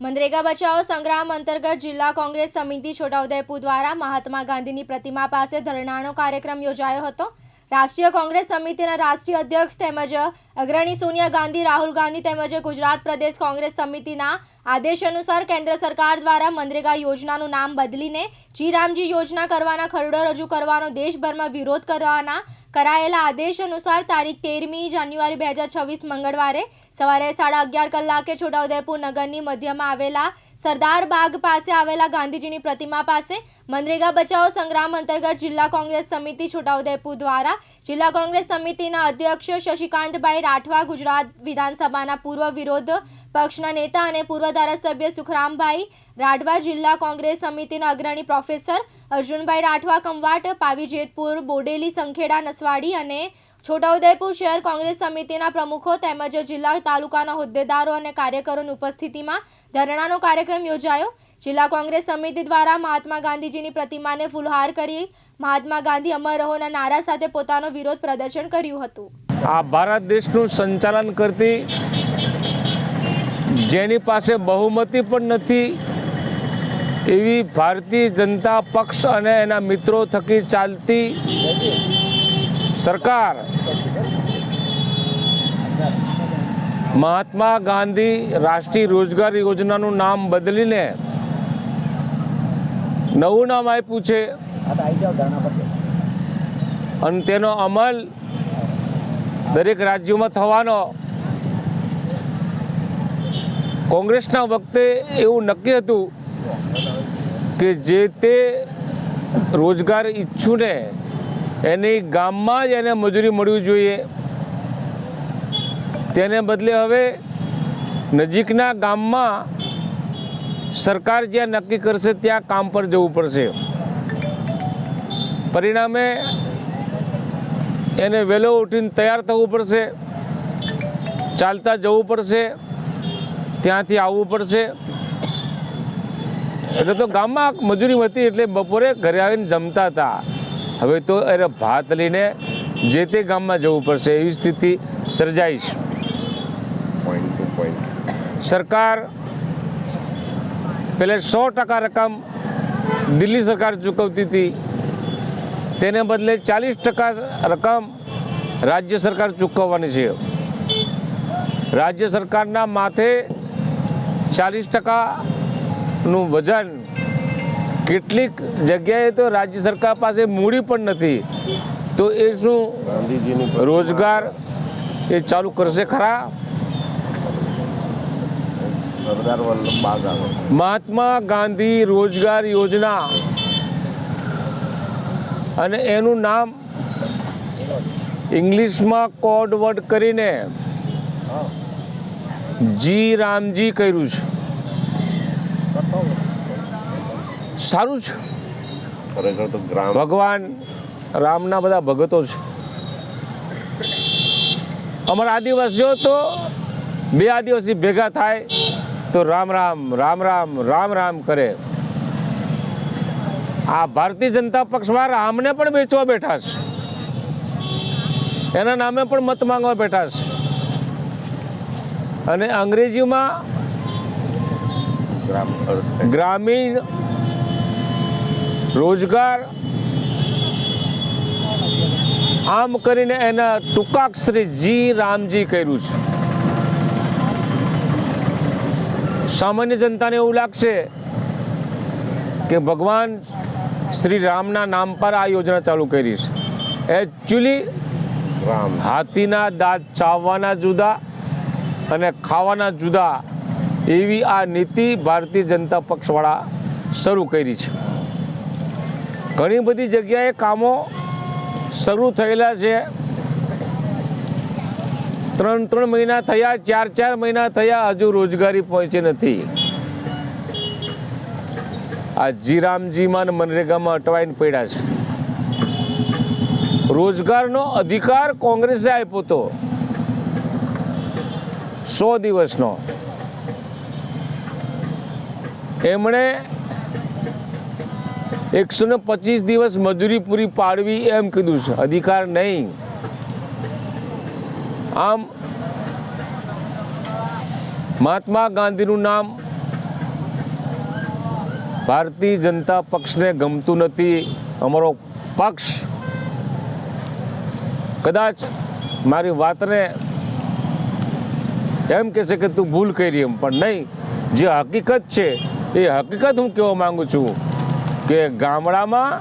મનરેગા બચાવો સંગ્રામ અંતર્ગત જિલ્લા કોંગ્રેસ સમિતિ છોટાઉદેપુર દ્વારા મહાત્મા ગાંધીની પ્રતિમા પાસે ધરણાનો કાર્યક્રમ યોજાયો હતો. રાષ્ટ્રીય કોંગ્રેસ સમિતિના રાષ્ટ્રીય અધ્યક્ષ તેમજ અગ્રણી સોનિયા ગાંધી, રાહુલ ગાંધી તેમજ ગુજરાત પ્રદેશ કોંગ્રેસ સમિતિના આદેશ અનુસાર કેન્દ્ર સરકાર દ્વારા મનરેગા યોજનાનું નામ બદલીને જી રામજી યોજના કરવાના ખરડો રજૂ કરવાનો દેશભરમાં વિરોધ કરવાના કરાયેલા આદેશ અનુસાર તારીખ તેરમી જાન્યુઆરી બે હજાર છવ્વીસ મંગળવારે સવારે સાડા અગિયાર કલાકે છોટાઉદેપુર નગરની મધ્યમાં આવેલા સરદાર બાગ પાસે આવેલા ગાંધીજીની પ્રતિમા પાસે મનરેગા બચાવો સંગ્રામ અંતર્ગત જિલ્લા કોંગ્રેસ સમિતિ છોટાઉદેપુર દ્વારા જિલ્લા કોંગ્રેસ સમિતિના અધ્યક્ષ શશિકાંતભાઈ રાઠવા ગુજરાત વિધાનસભાના પૂર્વ વિરોધ પક્ષના નેતા અને પૂર્વ ધારાસભ્ય સુખરામભાઈ રાઠવા જિલ્લા કોંગ્રેસ સમિતિના અગ્રણી પ્રોફેસર અર્જુનભાઈ રાઠવા કંવાટ પાવી જેતપુર બોડેલી, સંખેડા, નસવાડી અને છોટાઉદેપુર શહેર કોંગ્રેસ સમિતિના પ્રમુખો તેમજ જિલ્લા તાલુકાના હોદ્દેદારો અને કાર્યકરોની ઉપસ્થિતિમાં ધરણાનો કાર્યક્રમ યોજાયો. જિલ્લા કોંગ્રેસ સમિતિ દ્વારા મહાત્મા ગાંધીજીની પ્રતિમાને ફૂલહાર કરી મહાત્મા ગાંધી અમર રહોના નારા સાથે પોતાનો વિરોધ પ્રદર્શન કર્યું હતું. આ ભારત દેશનું સંચાલન કરતી જેની પાસે બહુમતી પણ નથી, એવી ભારતીય જનતા પક્ષ અને એના મિત્રો થકી ચાલતી સરકાર મહાત્મા ગાંધી રાષ્ટ્રીય રોજગાર યોજનાનું નામ બદલીને નવું નામ આપ્યું છે. અને તેનો અમલ દરેક રાજ્યોમાં થવાનો કોંગ્રેસના વખતે એવું નક્કી હતું કે જે તે રોજગાર ઈચ્છુને એની ગામમાં જ એને મજૂરી મળવી જોઈએ. તેને બદલે હવે નજીકના ગામમાં સરકાર જ્યાં નક્કી કરશે ત્યાં કામ પર જવું પડશે. પરિણામે એને વહેલો ઉઠીને તૈયાર થવું પડશે. ચાલતા જવું પડશે. ત્યાંથી આવવું પડશે. એટલે તો ગામમાં મજૂરી હતી એટલે બપોરે ઘરે આવીને જમતા હતા. હવે તો એને ભાત લઈને જે તે ગામમાં જવું પડશે એવી સ્થિતિ સર્જાઈશ સરકાર પહેલે સો ટકા રકમ દિલ્હી સરકાર ચૂકવતી હતી. તેને બદલે ચાલીસ ટકા રકમ રાજ્ય સરકાર ચૂકવવાની છે. રાજ્ય સરકારના માથે ચાલીસ ટકાનું વજન કેટલીક જગ્યાએ તો રાજ્ય સરકાર પાસે મૂડી પણ નથી. તો એ શું રોજગાર એ ચાલુ કરશે ખરા? મહાત્મા ગાંધી રોજગાર યોજના. અને એનું નામ ઇંગ્લિશમાં કોડ વર્ડ કરીને જી રામજી કર્યું છે. સારું છે ખરેખર તો ગ્રામ ભગવાન રામના બધા ભગતો છે અમારા આદિવાસીઓ તો બે આદિવાસી ભેગા થાય તો રામ રામ રામ રામ રામ રામ કરે. આ ભારતીય જનતા પક્ષમાં રામને પણ વેચવા બેઠા છે. એના નામે પણ મત માંગવા બેઠા છે. અને અંગ્રેજીમાં ગ્રામીણ રોજગાર આમ કરીને એના ટૂંકાક્ષરે જી રામજી કર્યું છે. સામાન્ય જનતાને એવું લાગશે કે ભગવાન શ્રી રામના નામ પર આ યોજના ચાલુ કરી છે. એકચ્યુઅલી રામ. હાથીના દાંત ચાવવાના જુદા અને ખાવાના જુદા એવી આ નીતિ ભારતીય જનતા પક્ષવાળા શરૂ કરી છે. ઘણી બધી જગ્યાએ કામો શરૂ થયેલા છે. ત્રણ ત્રણ મહિના થયા, ચાર ચાર મહિના થયા, હજુ રોજગારી પહોંચી નથી. આ જીરામજીમાં મનરેગામાં અટવાઈને પડ્યા છે. રોજગારનો અધિકાર કોંગ્રેસે આપ્યો હતો સો દિવસનો. એમણે એકસો ને પચીસ દિવસ મજૂરી પૂરી પાડવી એમ કીધું છે. અધિકાર નહીં. આમ મહાત્મા ગાંધીનું નામ ભારતીય જનતા પક્ષને ગમતું નથી. અમારો પક્ષ કદાચ મારી વાતને એમ કહેશે કે તું ભૂલ કરી એમ, પણ નહીં. જે હકીકત છે, એ હકીકત હું કહેવા માગું છું. કે ગામડામાં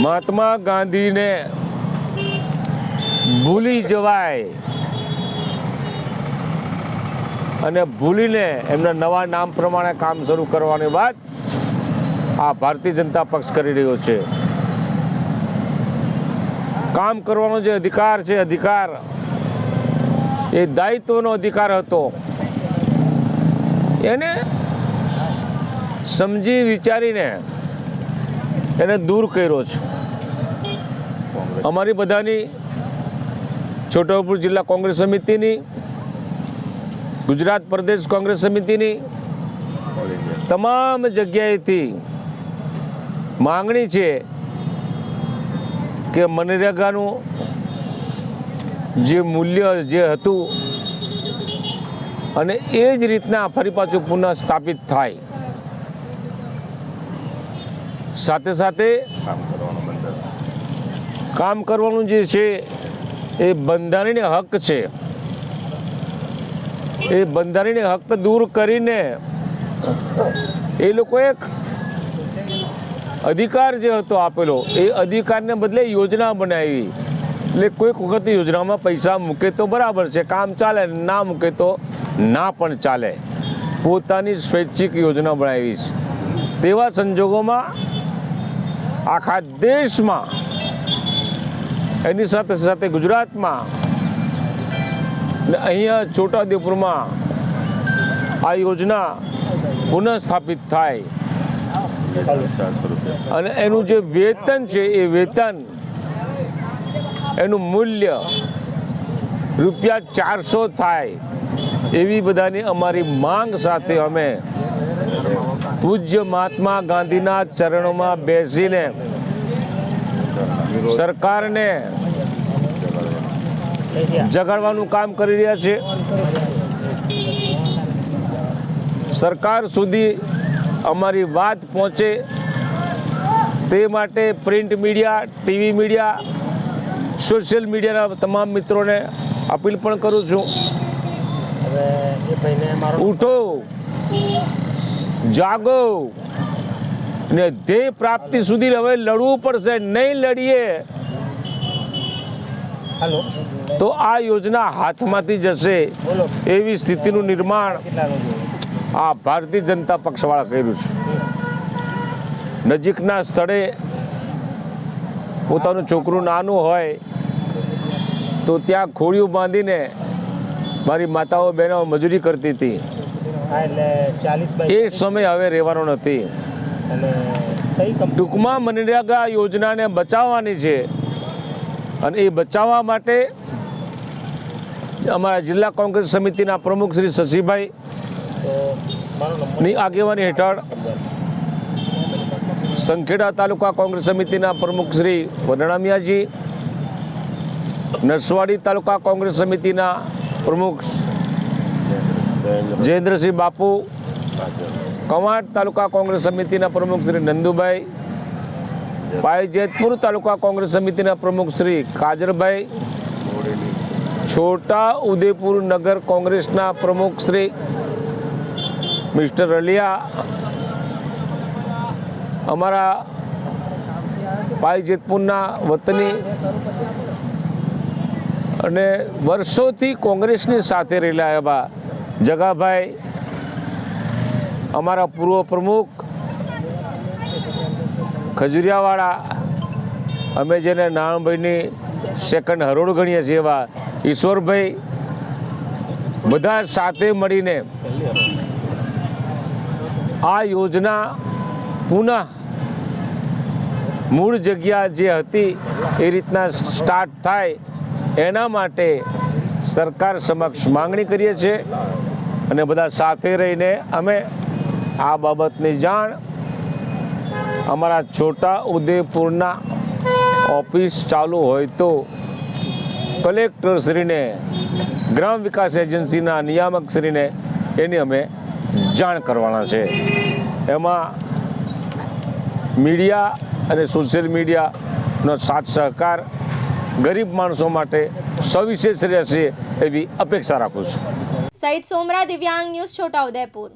મહાત્મા ગાંધીને ભૂલી જવાય અને ભૂલીને એમના નવા નામ પ્રમાણે કામ શરૂ કરવાની વાત આ ભારતીય જનતા પક્ષ કરી રહ્યો છે. કામ કરવાનો જે અધિકાર છે, અધિકાર એ દાયિત્વનો અધિકાર હતો. એને સમજી વિચારીને એને દૂર કર્યો છે. અમારી બધાની છોટાઉપુર જિલ્લા કોંગ્રેસ સમિતિની, ગુજરાત પ્રદેશ કોંગ્રેસ સમિતિની તમામ જગ્યાએથી માંગણી છે કે મનરેગાનું જે મૂલ્ય જે હતું અને એ જ રીતના ફરી પાછું પુનઃ સ્થાપિત થાય. સાથે સાથે કામ કરવાનો જે છે, એ બંધારણીય હક છે. એ બંધારણીય હક દૂર કરીને એ લોકો એક અધિકાર જે હતો આપેલો, એ અધિકારને બદલે યોજના બનાવી. એટલે કોઈક વખત યોજનામાં પૈસા મૂકે તો બરાબર છે, કામ ચાલે, ના મૂકે તો ના પણ ચાલે. પોતાની સ્વૈચ્છિક યોજના બનાવી છે તેવા સંજોગોમાં આખા દેશમાં. એની સાથે સાથે ગુજરાતમાં. ને અહીંયા છોટાઉદેપુરમાં આ યોજના પુનઃ સ્થાપિત થાય. અને એનું જે વેતન છે, એ વેતન એનું મૂલ્ય રૂપિયા ચારસો થાય. એવી બધાની અમારી માંગ સાથે અમે પૂજ્ય મહાત્મા ગાંધીના ચરણોમાં બેસીને સરકારને જગાડવાનું કામ કરી રહ્યા છે. સરકાર સુધી અમારી વાત પહોંચે તે માટે print media TV media social મીડિયાના તમામ મિત્રોને અપીલ પણ કરું છું. ઉઠો. જાગો. ને ધ્યેય પ્રાપ્તિ સુધી હવે લડવું પડશે નહીં લડીએ. તો આ યોજના હાથમાંથી જશે. એવી સ્થિતિનું નિર્માણ આ ભારતીય જનતા પક્ષવાળા કર્યું છે. નજીકના સ્થળે પોતાનું છોકરું નાનું હોય તો ત્યાં ખોડિયું બાંધીને મારી માતાઓ બહેનો મજૂરી કરતી હતી. એ સમય હવે રહેવાનો નથી. ટૂંકમાં મનરેગા યોજનાને બચાવવાની છે. અને એ બચાવવા માટે અમારા જિલ્લા કોંગ્રેસ સમિતિના પ્રમુખ શ્રી શશીભાઈ ની આગેવાની હેઠળ સંખેડા તાલુકા કોંગ્રેસ સમિતિના પ્રમુખ શ્રી વરણામિયાજી નરસવાડી તાલુકા કોંગ્રેસ સમિતિના પ્રમુખ જયેન્દ્રસિંહ બાપુ, કવાંટ તાલુકા કોંગ્રેસ સમિતિના પ્રમુખ શ્રી નંદુભાઈ પાય જેતપુર તાલુકા કોંગ્રેસ સમિતિના પ્રમુખ શ્રી કાજરભાઈ, છોટા ઉદેપુર નગર કોંગ્રેસના પ્રમુખ શ્રી મિસ્ટર અલિયા અમારા પાઈ જેતપુરના વતની અને વર્ષોથી કોંગ્રેસની સાથે રહેલા એવા જગાભાઈ, અમારા પૂર્વ પ્રમુખ, ખજુરિયાવાળા, અમે જેને નાણાભાઈની સેકન્ડ હરોળ ગણીએ છીએ એવા ઈશ્વરભાઈ, બધા સાથે મળીને આ યોજના પુનઃ મૂળ જગ્યા જે હતી એ રીતના સ્ટાર્ટ થાય એના માટે સરકાર સમક્ષ માંગણી કરીએ છીએ. અને બધા સાથે રહીને અમે આ બાબતની જાણ અમારા છોટા ઉદયપુરના ઓફિસ ચાલુ હોય તો કલેક્ટરશ્રીને, ગ્રામ વિકાસ એજન્સીના નિયામકશ્રીને એની અમે જાણ કરવાના છે. એમાં મીડિયા અને સોશિયલ મીડિયાનો સાથ સહકાર ગરીબ માણસો માટે સવિશેષ રહેશે એવી અપેક્ષા રાખું છું. સહિત સોમરા દિવ્યાંગ ન્યૂઝ છોટાઉદેપુર